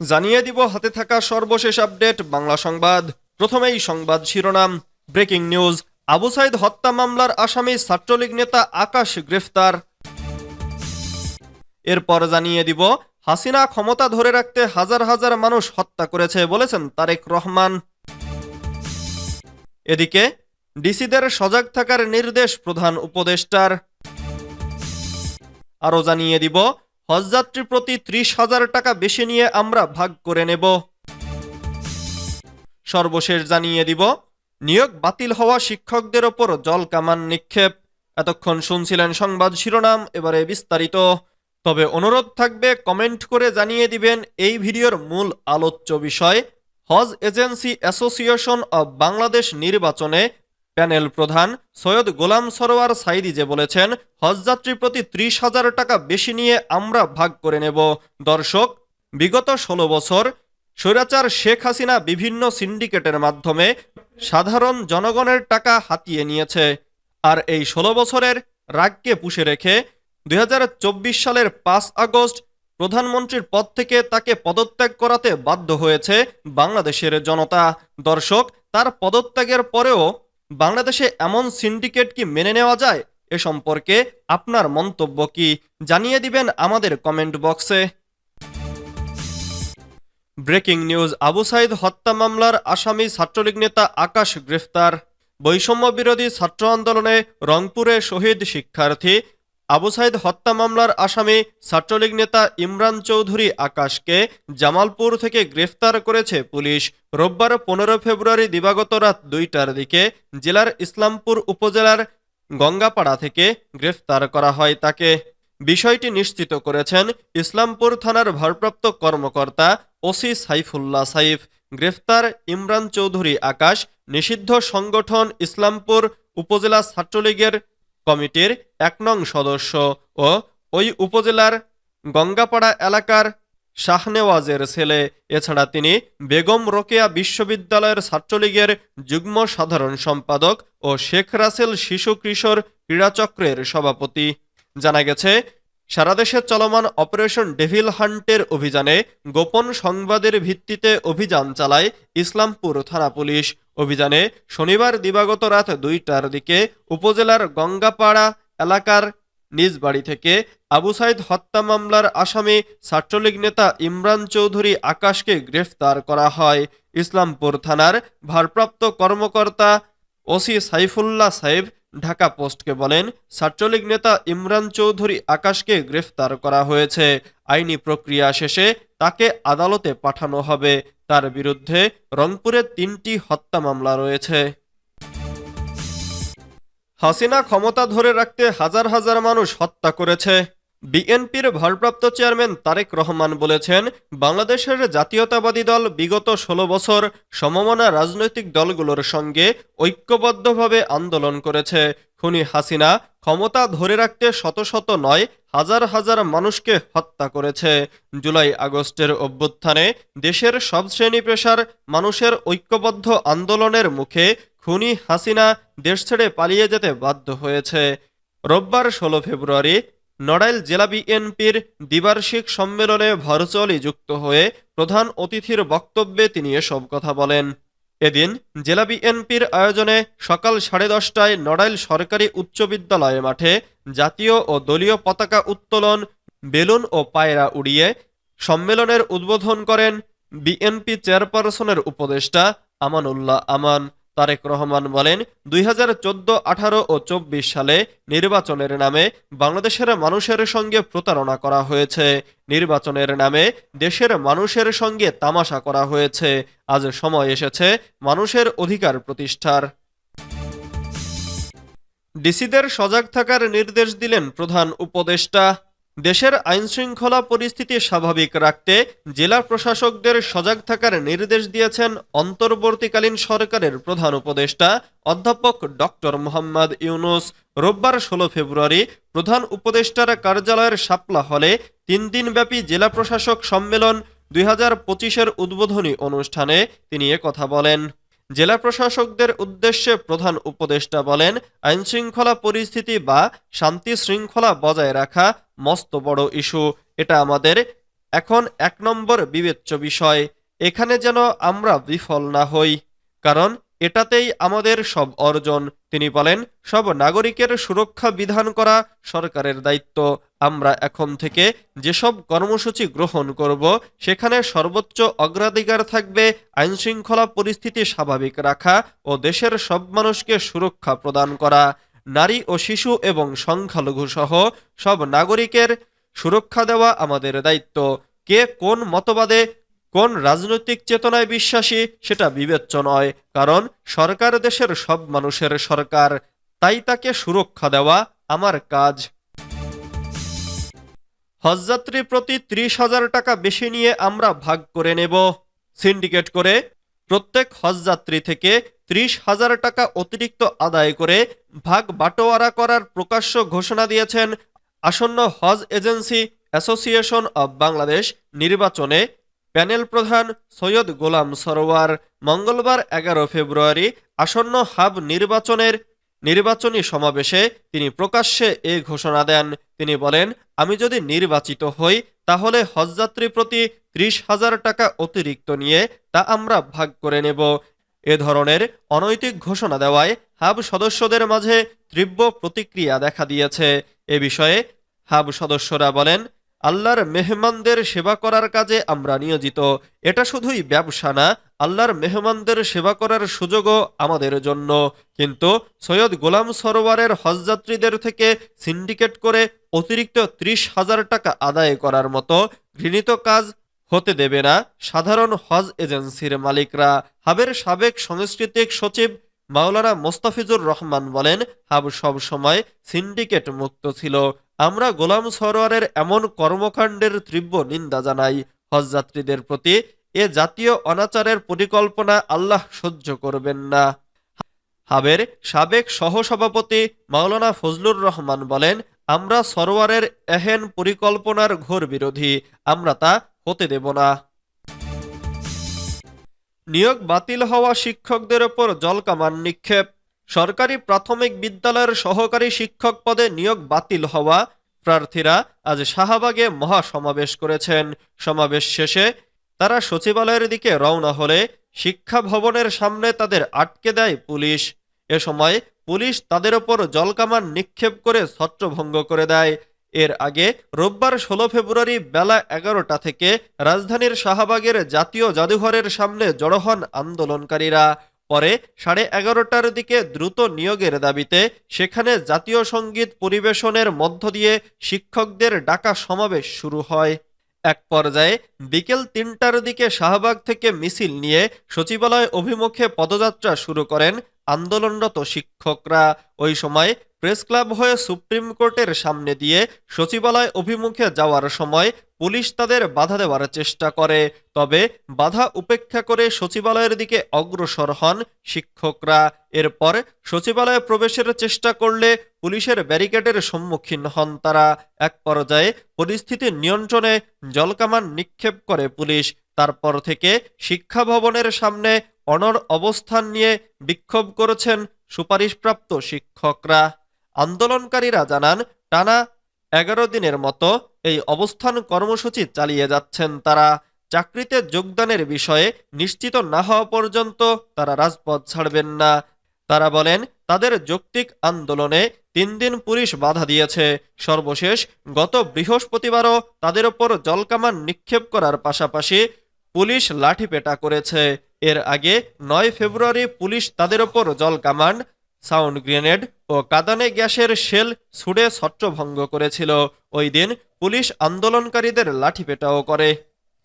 জানিয়ে দিব হাতে থাকা সর্বশেষ আপডেট, বাংলা সংবাদ। প্রথমেই সংবাদ শিরোনাম, ব্রেকিং নিউজ। আবু সাইদ হত্যা মামলার আসামি ছাত্রলীগ নেতা আকাশ গ্রেফতার। এরপর জানিয়ে দিব, হাসিনা ক্ষমতা ধরে রাখতে হাজার হাজার মানুষ হত্যা করেছে বলেছেন তারেক রহমান। এদিকে, ডিসিদের সজাগ থাকার নির্দেশ প্রধান উপদেষ্টার। আরও জানিয়ে দিব হজযাত্রী প্রতি ত্রিশ হাজার টাকা বেশি নিয়ে আমরা ভাগ করে নেব। সর্বশেষ জানিয়ে দিব, নিয়োগ বাতিল হওয়া শিক্ষকদের ওপর জল কামান নিক্ষেপ। এতক্ষণ শুনছিলেন সংবাদ শিরোনাম, এবারে বিস্তারিত। তবে অনুরোধ থাকবে, কমেন্ট করে জানিয়ে দিবেন এই ভিডিওর মূল আলোচ্য বিষয়। হজ এজেন্সি অ্যাসোসিয়েশন অব বাংলাদেশ নির্বাচনে প্যানেল প্রধান সৈয়দ গোলাম সরোয়ার সাইদি যে বলেছেন হজযাত্রী প্রতি ত্রিশ হাজার টাকা বেশি নিয়ে আমরা ভাগ করে নেব। দর্শক, বিগত ষোলো বছর স্বৈরাচার শেখ হাসিনা বিভিন্ন সিন্ডিকেটের মাধ্যমে সাধারণ জনগণের টাকা হাতিয়ে নিয়েছে। আর এই ষোলো বছরের রাগকে পুষে রেখে দুই হাজার চব্বিশ সালের পাঁচ আগস্ট প্রধানমন্ত্রীর পদ থেকে তাকে পদত্যাগ করাতে বাধ্য হয়েছে বাংলাদেশের জনতা। দর্শক, তার পদত্যাগের পরেও বাংলাদেশে এমন সিন্ডিকেট কি মেনে নেওয়া যায়? এ সম্পর্কে আপনার মন্তব্য কি? জানিয়ে দিবেন আমাদের কমেন্ট বক্সে। ব্রেকিং নিউজ, আবু সাইদ হত্যা মামলার আসামি ছাত্রলীগ নেতা আকাশ গ্রেফতার। বৈষম্য বিরোধী ছাত্র আন্দোলনে রংপুরে শহীদ শিক্ষার্থী আবু সাইদ হত্যা মামলার আসামি ছাত্রলীগ নেতা ইমরান চৌধুরী আকাশকে জামালপুর থেকে গ্রেফতার করেছে পুলিশ। রোববার পনেরো ফেব্রুয়ারি দিবাগত রাত দুইটার দিকে জেলার ইসলামপুর উপজেলার গঙ্গাপাড়া থেকে গ্রেফতার করা হয় তাকে। বিষয়টি নিশ্চিত করেছেন ইসলামপুর থানার ভারপ্রাপ্ত কর্মকর্তা ওসি সাইফুল্লাহ সাইফ। গ্রেফতার ইমরান চৌধুরী আকাশ নিষিদ্ধ সংগঠন ইসলামপুর উপজেলা ছাত্রলীগের কমিটির এক নং সদস্য ও ওই উপজেলার গঙ্গাপাড়া এলাকার শাহনেওয়াজের ছেলে। এছাড়া তিনি বেগম রোকেয়া বিশ্ববিদ্যালয়ের ছাত্রলীগের যুগ্ম সাধারণ সম্পাদক ও শেখ রাসেল শিশু কিশোর ক্রীড়াচক্রের সভাপতি। জানা গেছে সারা দেশে চলমান অপারেশন ডেভিল হান্টের অভিযানে গোপন সংবাদের ভিত্তিতে অভিযান চালায় ইসলামপুর থানা পুলিশ। অভিযানে শনিবার দিবাগত রাত দুইটার দিকে উপজেলার গঙ্গাপাড়া এলাকার নিজ বাড়ি থেকে আবু সাইদ হত্যা মামলার আসামি ছাত্রলীগ নেতা ইমরান চৌধুরী আকাশকে গ্রেফতার করা হয়। ইসলামপুর থানার ভারপ্রাপ্ত কর্মকর্তা ওসি সাইফুল্লাহ সাহেব ঢাকা পোস্টকে বলেন, ছাত্রলীগ নেতা ইমরান চৌধুরী আকাশকে গ্রেফতার করা হয়েছে। আইনি প্রক্রিয়া শেষে তাকে আদালতে পাঠানো হবে। তার বিরুদ্ধে রংপুরে তিনটি হত্যা মামলা রয়েছে। হাসিনা ক্ষমতা ধরে রাখতে হাজার হাজার মানুষ হত্যা করেছে। বিএনপির ভারপ্রাপ্ত চেয়ারম্যান তারেক রহমান বলেছেন, বাংলাদেশের জাতীয়তাবাদী দল বিগত ষোলো বছর সমমনা রাজনৈতিক দলগুলোর সঙ্গে ঐক্যবদ্ধভাবে আন্দোলন করেছে। খুনি হাসিনা ক্ষমতা ধরে রাখতে শত শত নয়, হাজার হাজার মানুষকে হত্যা করেছে। জুলাই আগস্টের অভ্যুত্থানে দেশের সব শ্রেণি পেশার মানুষের ঐক্যবদ্ধ আন্দোলনের মুখে খুনি হাসিনা দেশ ছেড়ে পালিয়ে যেতে বাধ্য হয়েছে। রোববার ষোলো ফেব্রুয়ারি নড়াইল জেলা বিএনপির দ্বিবার্ষিক সম্মেলনে ভার্চুয়ালি যুক্ত হয়ে প্রধান অতিথির বক্তব্যে তিনি এসব কথা বলেন। এদিন জেলা বিএনপির আয়োজনে সকাল সাড়ে দশটায় নড়াইল সরকারি উচ্চ বিদ্যালয় মাঠে জাতীয় ও দলীয় পতাকা উত্তোলন, বেলুন ও পায়রা উড়িয়ে সম্মেলনের উদ্বোধন করেন বিএনপি চেয়ারপারসনের উপদেষ্টা আমানুল্লাহ আমান। তারেক রহমান বলেন, দুই হাজার চোদ্দ, আঠারো ও চব্বিশ সালে নির্বাচনের নামে বাংলাদেশের মানুষের সঙ্গে প্রতারণা করা হয়েছে। নির্বাচনের নামে দেশের মানুষের সঙ্গে তামাশা করা হয়েছে। আজ সময় এসেছে মানুষের অধিকার প্রতিষ্ঠার। ডিসিদের সজাগ থাকার নির্দেশ দিলেন প্রধান উপদেষ্টা। দেশের আইনশৃঙ্খলা পরিস্থিতি স্বাভাবিক রাখতে জেলা প্রশাসকদের সজাগ থাকার নির্দেশ দিয়েছেন অন্তর্বর্তীকালীন সরকারের প্রধান উপদেষ্টা অধ্যাপক ডক্টর মোহাম্মদ ইউনুস। রোববার ষোলো ফেব্রুয়ারি প্রধান উপদেষ্টার কার্যালয়ের শাপলা হলে তিন দিনব্যাপী জেলা প্রশাসক সম্মেলন দুই হাজার পঁচিশের উদ্বোধনী অনুষ্ঠানে তিনি কথা বলেন। জেলা প্রশাসকদের উদ্দেশ্যে প্রধান উপদেষ্টা বলেন, আইনশৃঙ্খলা পরিস্থিতি বা শান্তি শৃঙ্খলা বজায় রাখা মস্ত বড় ইস্যু। এটা আমাদের এখন এক নম্বর বিবেচ্য বিষয়। এখানে যেন আমরা বিফল না হই। কারণ এটাতেই আমাদের সব অর্জন, তিনি বলেন, সব নাগরিকের সুরক্ষা বিধান করা সরকারের দায়িত্ব। আমরা এখন থেকে যেসব কর্মসূচি গ্রহণ করব, সেখানে সর্বোচ্চ অগ্রাধিকার থাকবে, আইনশৃঙ্খলা পরিস্থিতি স্বাভাবিক রাখা ও দেশের সব মানুষকে সুরক্ষা প্রদান করা। নারী ও শিশু এবং সংখ্যালঘু সহ সব নাগরিকের সুরক্ষা দেওয়া আমাদের দায়িত্ব। কে কোন মতবাদে কোন রাজনৈতিক চেতনায় বিশ্বাসী সেটা বিবেচ্য নয়, কারণ সরকার দেশের সব মানুষের সরকার। তাই তাকে সুরক্ষা দেওয়া আমার কাজ। হজযাত্রী প্রতি ত্রিশ হাজার টাকা বেশি নিয়ে আমরা ভাগ করে নেব। সিন্ডিকেট করে প্রত্যেক হজযাত্রী থেকে ত্রিশ হাজার টাকা অতিরিক্ত আদায় করে ভাগ বাটোয়ারা করার প্রকাশ্য ঘোষণা দিয়েছেন আসন্ন Hajj agency association of Bangladesh নির্বাচনে প্যানেল প্রধান সৈয়দ গোলাম সরোয়ার মঙ্গলবার এগারো ফেব্রুয়ারি আসন্ন হাব নির্বাচনের নির্বাচনী সমাবেশে তিনি প্রকাশ্যে এ ঘোষণা দেন। তিনি বলেন, আমি যদি নির্বাচিত হই, তাহলে হজযাত্রী প্রতি ত্রিশ হাজার টাকা অতিরিক্ত নিয়ে তা আমরা ভাগ করে নেব। এ ধরনের অনৈতিক ঘোষণা দেওয়ায় হাব সদস্যদের মাঝে তীব্র প্রতিক্রিয়া দেখা দিয়েছে। এ বিষয়ে হাব সদস্যরা বলেন আল্লাহর মেহমানদের সেবা করার কাজে আমরা নিয়োজিত। এটা শুধুই ব্যবসা না, আল্লাহর মেহমানদের সেবা করার সুযোগও আমাদের জন্য। কিন্তু সৈয়দ গোলাম সরোয়ারের হজযাত্রীদের থেকে সিন্ডিকেট করে অতিরিক্ত ত্রিশ হাজার টাকা আদায় করার মতো ঘৃণিত কাজ হতে দেবে না সাধারণ হজ এজেন্সির মালিকরা। হাবের সাবেক সাংস্কৃতিক সচিব মাওলানা মোস্তাফিজুর রহমান বলেন, হাব সব সময় সিন্ডিকেট মুক্ত ছিল। আমরা গোলাম সরোয়ারের এমন কর্মকাণ্ডের তীব্র নিন্দা জানাই। হজযাত্রীদের প্রতি এ জাতীয় অনাচারের পরিকল্পনা আল্লাহ সহ্য করবেন না। হাবের সাবেক সহসভাপতি মাওলানা ফজলুর রহমান বলেন, আমরা সরোয়ারের এহেন পরিকল্পনার ঘোর বিরোধী, আমরা তা হতে দেব না। নিয়োগ বাতিল হওয়া শিক্ষকদের ওপর জলকামান নিক্ষেপ। সরকারি প্রাথমিক বিদ্যালয়ের সহকারী শিক্ষক পদে নিয়োগ বাতিল হওয়া প্রার্থীরা আজ শাহবাগে মহাসমাবেশ করেছেন। সমাবেশ শেষে তারা সচিবালয়ের দিকে রওনা হলে শিক্ষা ভবনের সামনে তাদের আটকে দেয় পুলিশ। এ সময় পুলিশ তাদের ওপর জলকামান নিক্ষেপ করে ছত্রভঙ্গ করে দেয়। এর আগে রোববার ষোলো ফেব্রুয়ারি বেলা এগারোটা থেকে রাজধানীর শাহবাগের জাতীয় জাদুঘরের সামনে জড়ো হন আন্দোলনকারীরা। পরে সাড়ে এগারোটার দিকে দ্রুত নিয়োগের দাবিতে সেখানে জাতীয় সংগীত পরিবেশনের মধ্য দিয়ে শিক্ষকদের ডাকা সমাবেশ শুরু হয়। এক পর্যায়ে বিকেল তিনটার দিকে শাহবাগ থেকে মিছিল নিয়ে সচিবালয় অভিমুখে পদযাত্রা শুরু করেন আন্দোলনরত শিক্ষকরা। ওই সময় প্রেস ক্লাব হয়ে সুপ্রিম কোর্টের সামনে দিয়ে সচিবালয় অভিমুখে যাওয়ার সময় পুলিশ তাদের বাধা দেওয়ার চেষ্টা করে। তবে বাধা উপেক্ষা করে সচিবালয়ের দিকে অগ্রসর হন শিক্ষকরা। এরপর সচিবালয়ে প্রবেশের চেষ্টা করলে পুলিশের ব্যারিকেডের সম্মুখীন হন তারা। এক পর্যায়ে পরিস্থিতি নিয়ন্ত্রণে জলকামান নিক্ষেপ করে পুলিশ। তারপর থেকে শিক্ষা ভবনের সামনে অনর অবস্থান নিয়ে বিক্ষোভ করেছেন সুপারিশপ্রাপ্ত শিক্ষকরা। আন্দোলনকারীরা জানান, টানা এগারো দিনের মতো এই অবস্থান কর্মসূচি চালিয়ে যাচ্ছেন তারা। চাকরিতে যোগদানের বিষয়ে নিশ্চিত না হওয়া পর্যন্ত তারা রাজপথ ছাড়বেন না। তারা বলেন, তাদের যৌক্তিক আন্দোলনে তিন দিন পুলিশ বাধা দিয়েছে। সর্বশেষ, গত বৃহস্পতিবারও তাদের ওপর জলকামান নিক্ষেপ করার পাশাপাশি পুলিশ লাঠিপেটা করেছে। এর আগে নয় ফেব্রুয়ারি পুলিশ তাদের ওপর জলকামান সাউন্ড গ্রেনেড ও কাদানে গ্যাসের শেল ছুড়ে ছত্রভঙ্গ করেছিল। ওই দিন পুলিশ আন্দোলনকারীদের লাঠিপেটাও করে।